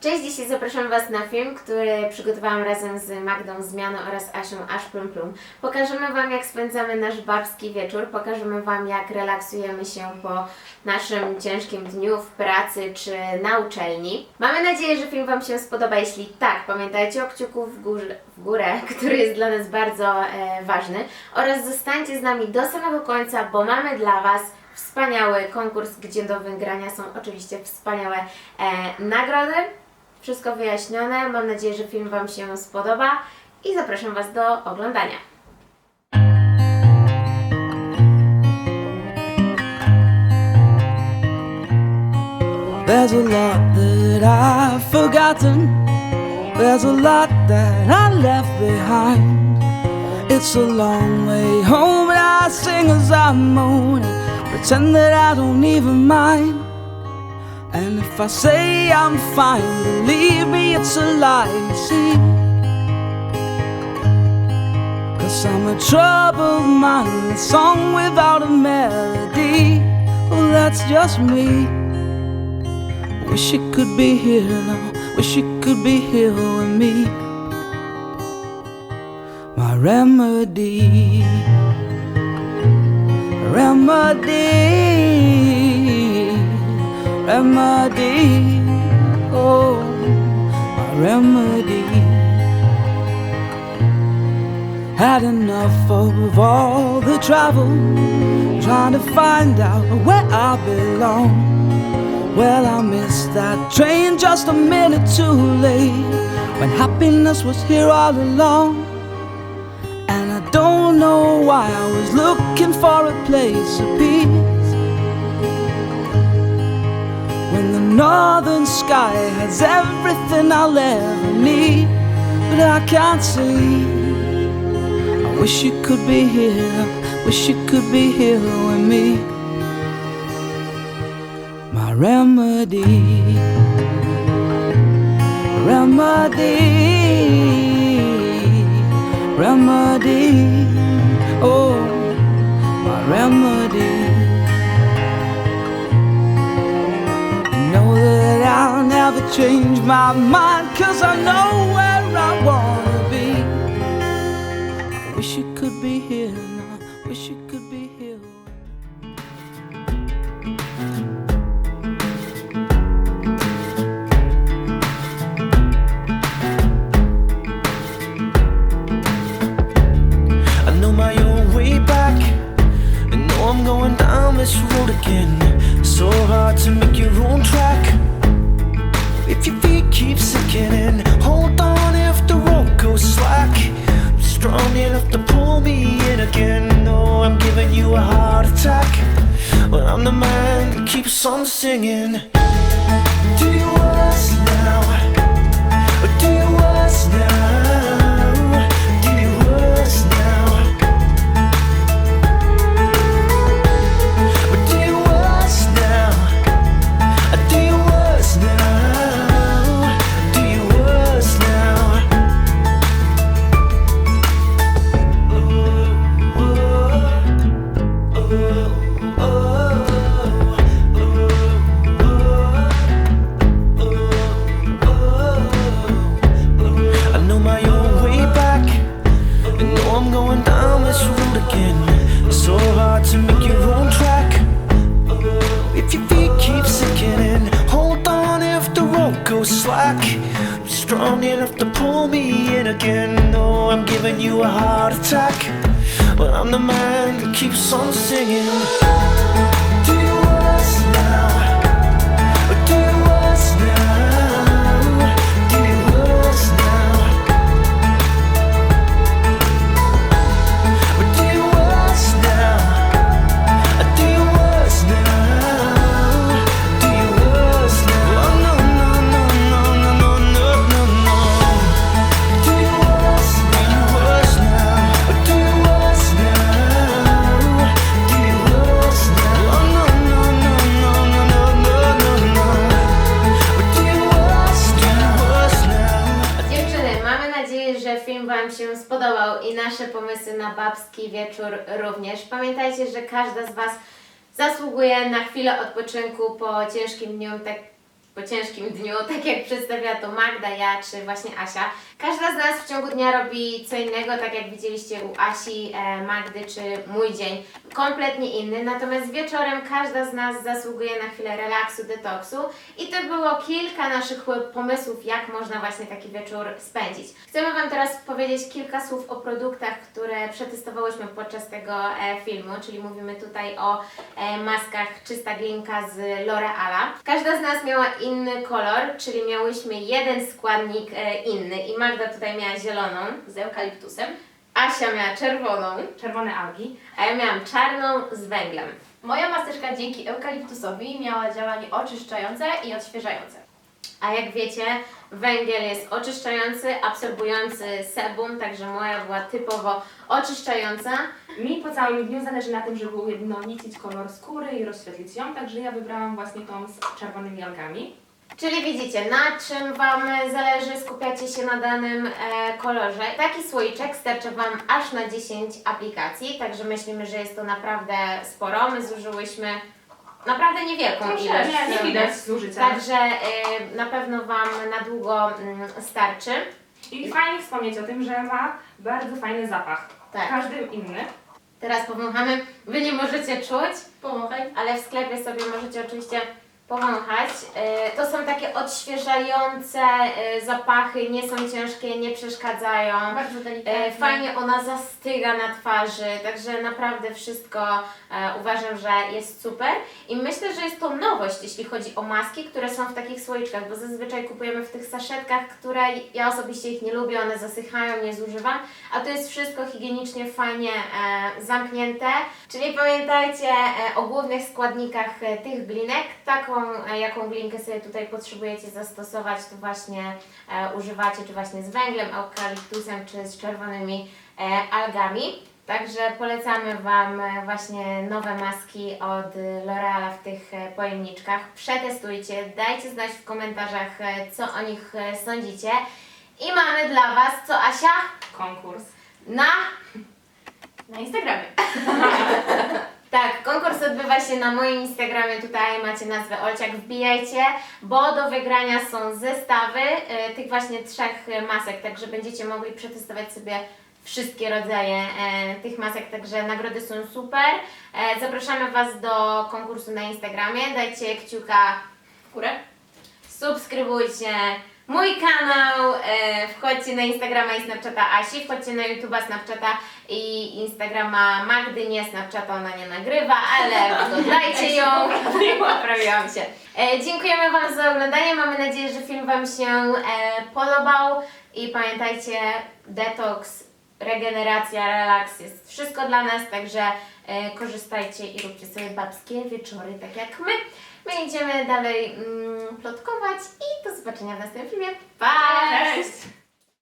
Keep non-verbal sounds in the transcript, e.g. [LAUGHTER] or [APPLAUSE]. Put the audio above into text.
Cześć, dzisiaj zapraszam Was na film, który przygotowałam razem z Magdą Zmianą oraz Asią Aż Plum Plum. Pokażemy Wam, jak spędzamy nasz babski wieczór, pokażemy Wam, jak relaksujemy się po naszym ciężkim dniu w pracy czy na uczelni. Mamy nadzieję, że film Wam się spodoba. Jeśli tak, pamiętajcie o kciuku w, w górę, [LAUGHS] który jest dla nas bardzo e, ważny oraz zostańcie z nami do samego końca, bo mamy dla Was wspaniały konkurs, gdzie do wygrania są oczywiście wspaniałe e, nagrody. Wszystko wyjaśnione. Mam nadzieję, że film Wam się spodoba i zapraszam Was do oglądania. There's a lot that I've forgotten. There's a lot that I left behind. It's a long way home, and I sing as I moan pretend that I don't even mind. And if I say I'm fine, believe me, it's a lie, you see. Cause I'm a troubled man, a song without a melody. Well, that's just me. Wish you could be here now. Wish you could be here with me. My remedy. Remedy. Remedy. Oh, my remedy. Had enough of all the travel. Trying to find out where I belong. Well, I missed that train just a minute too late when happiness was here all along. And I don't know why I was looking for a place to peace northern sky has everything I'll ever need. But I can't see. I wish you could be here. Wish you could be here with me my remedy. Remedy, remedy, oh, my remedy. Never change my mind, cause I know where I wanna be. Wish you could be here now, wish you could be here. I know my own way back. And know I'm going down this road again. Keeps on singing. Do you again. No, I'm giving you a heart attack. But I'm the man that keeps on singing. Nasze pomysły na babski wieczór również. Pamiętajcie, że każda z Was zasługuje na chwilę odpoczynku po ciężkim dniu, tak po ciężkim dniu, tak jak przedstawia to Magda, ja czy właśnie Asia. Każda z nas w ciągu dnia robi co innego, tak jak widzieliście u Asi, e, Magdy czy mój dzień, kompletnie inny, natomiast wieczorem każda z nas zasługuje na chwilę relaksu, detoksu i to było kilka naszych pomysłów, jak można właśnie taki wieczór spędzić. Chcemy Wam teraz powiedzieć kilka słów o produktach, które przetestowałyśmy podczas tego e, filmu, czyli mówimy tutaj o e, maskach Czysta Glinka z L'Oreala. Każda z nas miała inny kolor, czyli miałyśmy jeden składnik inny i Magda tutaj miała zieloną z eukaliptusem, Asia miała czerwoną, Czerwone algi. a ja miałam czarną z węglem. Moja maseczka dzięki eukaliptusowi miała działanie oczyszczające i odświeżające. A jak wiecie, węgiel jest oczyszczający, absorbujący sebum, także moja była typowo oczyszczająca. Mi po całym dniu zależy na tym, żeby ujednolicić kolor skóry i rozświetlić ją, także ja wybrałam właśnie tą z czerwonymi algami. Czyli widzicie, na czym Wam zależy, skupiacie się na danym e, kolorze. Taki słoiczek starczy Wam aż na 10 aplikacji, także myślimy, że jest to naprawdę sporo. My zużyłyśmy naprawdę niewielką Proszę, ilość. nie, nie widać zużycia. Także e, na pewno Wam na długo mm, starczy. I fajnie wspomnieć o tym, że ma bardzo fajny zapach. Tak. Każdy inny. Teraz powąchamy. Wy nie możecie czuć, Pomachaj. ale w sklepie sobie możecie oczywiście powąchać. E, To są takie odświeżające e, zapachy, nie są ciężkie, nie przeszkadzają. Bardzo delikatne. E, Fajnie ona zastyga na twarzy, także naprawdę wszystko uważam, że jest super. I myślę, że jest to nowość, jeśli chodzi o maski, które są w takich słoiczkach, bo zazwyczaj kupujemy w tych saszetkach, które ja osobiście ich nie lubię, one zasychają, nie zużywam, a to jest wszystko higienicznie fajnie zamknięte. Czyli pamiętajcie o głównych składnikach tych glinek. Taką, jaką glinkę sobie tutaj potrzebujecie zastosować, to właśnie e, używacie, czy właśnie z węglem, eukaliptusem, czy z czerwonymi e, algami. Także polecamy Wam e, właśnie nowe maski od e, L'Oreala w tych e, pojemniczkach. Przetestujcie, dajcie znać w komentarzach, e, co o nich e, sądzicie. I mamy dla Was, co Asia? Konkurs. Na Na Instagramie. [LAUGHS] Tak, konkurs odbywa się na moim Instagramie, tutaj macie nazwę Olciak, wbijajcie, bo do wygrania są zestawy e, tych właśnie trzech e, masek, także będziecie mogli przetestować sobie wszystkie rodzaje e, tych masek, także nagrody są super. E, zapraszamy Was do konkursu na Instagramie, dajcie kciuka W górę. subskrybujcie mój kanał, e, wchodźcie na Instagrama i Snapchata Asi, wchodźcie na YouTube'a, Snapchata i Instagrama Magdy, nie Snapchata ona nie nagrywa, ale dodajcie ją, [LAUGHS] poprawiłam się. E, dziękujemy Wam za oglądanie, mamy nadzieję, że film Wam się e, podobał i pamiętajcie, detoks, regeneracja, relaks jest wszystko dla nas, także e, korzystajcie i róbcie sobie babskie wieczory, tak jak my. My idziemy dalej mm, plotkować i do zobaczenia w następnym filmie. Pa! Cześć!